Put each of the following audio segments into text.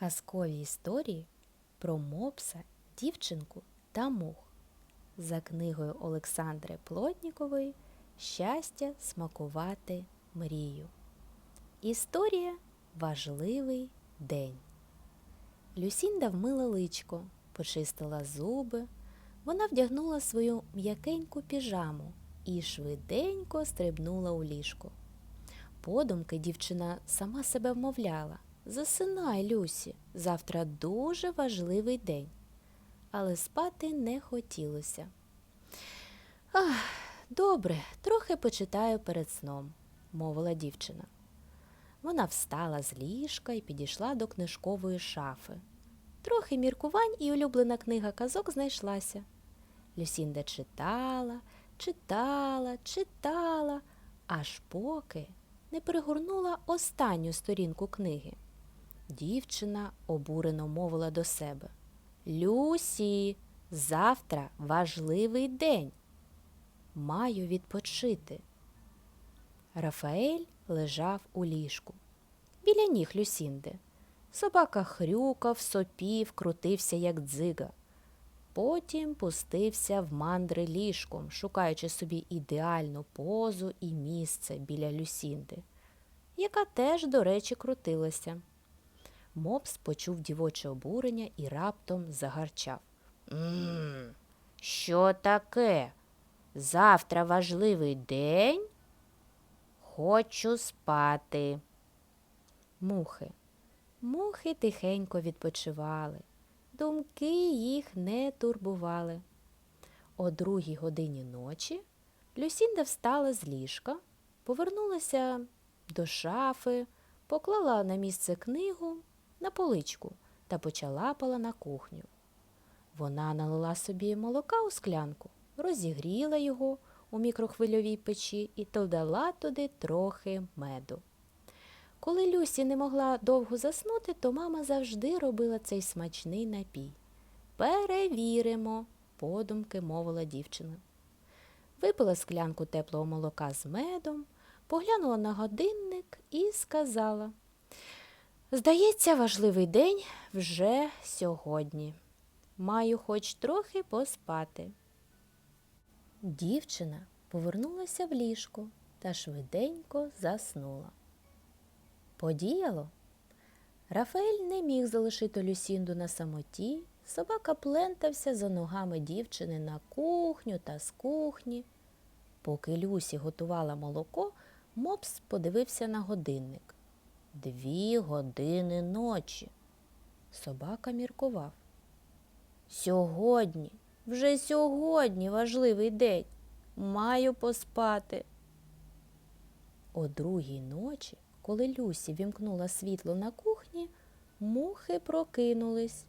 Казкові історії про мопса, дівчинку та мух за книгою Олександри Плотнікової Щастя смакувати мрію. Історія Важливий день. Люсінда вмила личко, почистила зуби. Вона вдягнула свою м'якеньку піжаму і швиденько стрибнула у ліжко. Подумки дівчина сама себе вмовляла. Засинай, Люсі, завтра дуже важливий день. Але спати не хотілося. Ах, добре, трохи почитаю перед сном, мовила дівчина. Вона встала з ліжка і підійшла до книжкової шафи. Трохи міркувань і улюблена книга казок знайшлася. Люсінда читала, читала, читала, аж поки не перегорнула останню сторінку книги. Дівчина обурено мовила до себе. Люсі, завтра важливий день. Маю відпочити. Рафаель лежав у ліжку. Біля ніг Люсінди. Собака хрюкав, сопів, крутився, як дзига. Потім пустився в мандри ліжком, шукаючи собі ідеальну позу і місце біля Люсінди, яка теж, до речі, крутилася. Мопс почув дівоче обурення і раптом загарчав. «Мм, що таке? Завтра важливий день? Хочу спати. Мухи. Мухи тихенько відпочивали. Думки їх не турбували. О другій годині ночі Люсінда встала з ліжка, повернулася до шафи, поклала на місце книгу на поличку та почалапала на кухню. Вона налила собі молока у склянку, розігріла його у мікрохвильовій печі і додала туди трохи меду. Коли Люсі не могла довго заснути, то мама завжди робила цей смачний напій. Перевіримо, подумки мовила дівчина. Випила склянку теплого молока з медом, поглянула на годинник і сказала Здається, важливий день вже сьогодні. Маю хоч трохи поспати. Дівчина повернулася в ліжко та швиденько заснула. Подіяло. Рафаель не міг залишити Люсінду на самоті. Собака плентався за ногами дівчини на кухню та з кухні. Поки Люсі готувала молоко, мопс подивився на годинник. Дві години ночі. Собака міркував. Сьогодні, вже сьогодні важливий день. Маю поспати. О другій ночі, коли Люсі вімкнула світло на кухні, мухи прокинулись.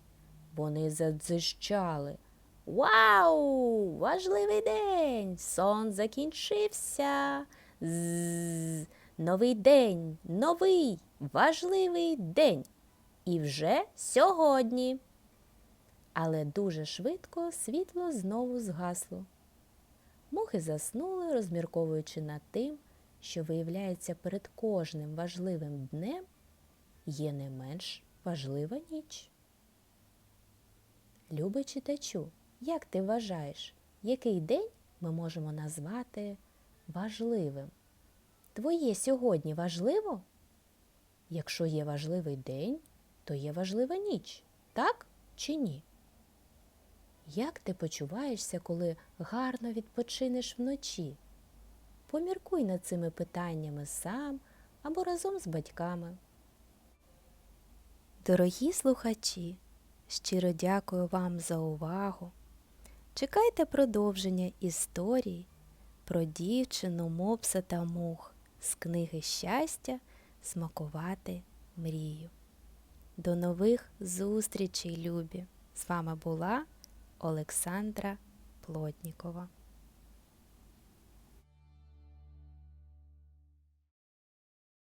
Вони задзищали. Вау! Важливий день! Сон закінчився. З новий день, новий, важливий день. І вже сьогодні. Але дуже швидко світло знову згасло. Мухи заснули, розмірковуючи над тим, що виявляється перед кожним важливим днем є не менш важлива ніч. Любий читачу, як ти вважаєш, який день ми можемо назвати важливим? Твоє сьогодні важливо? Якщо є важливий день, то є важлива ніч, так чи ні? Як ти почуваєшся, коли гарно відпочинеш вночі? Поміркуй над цими питаннями сам або разом з батьками. Дорогі слухачі, щиро дякую вам за увагу. Чекайте продовження історії про дівчину, мопса та мух з книги Щастя смакувати мрію. До нових зустрічей, любі! З вами була Олександра Плотнікова.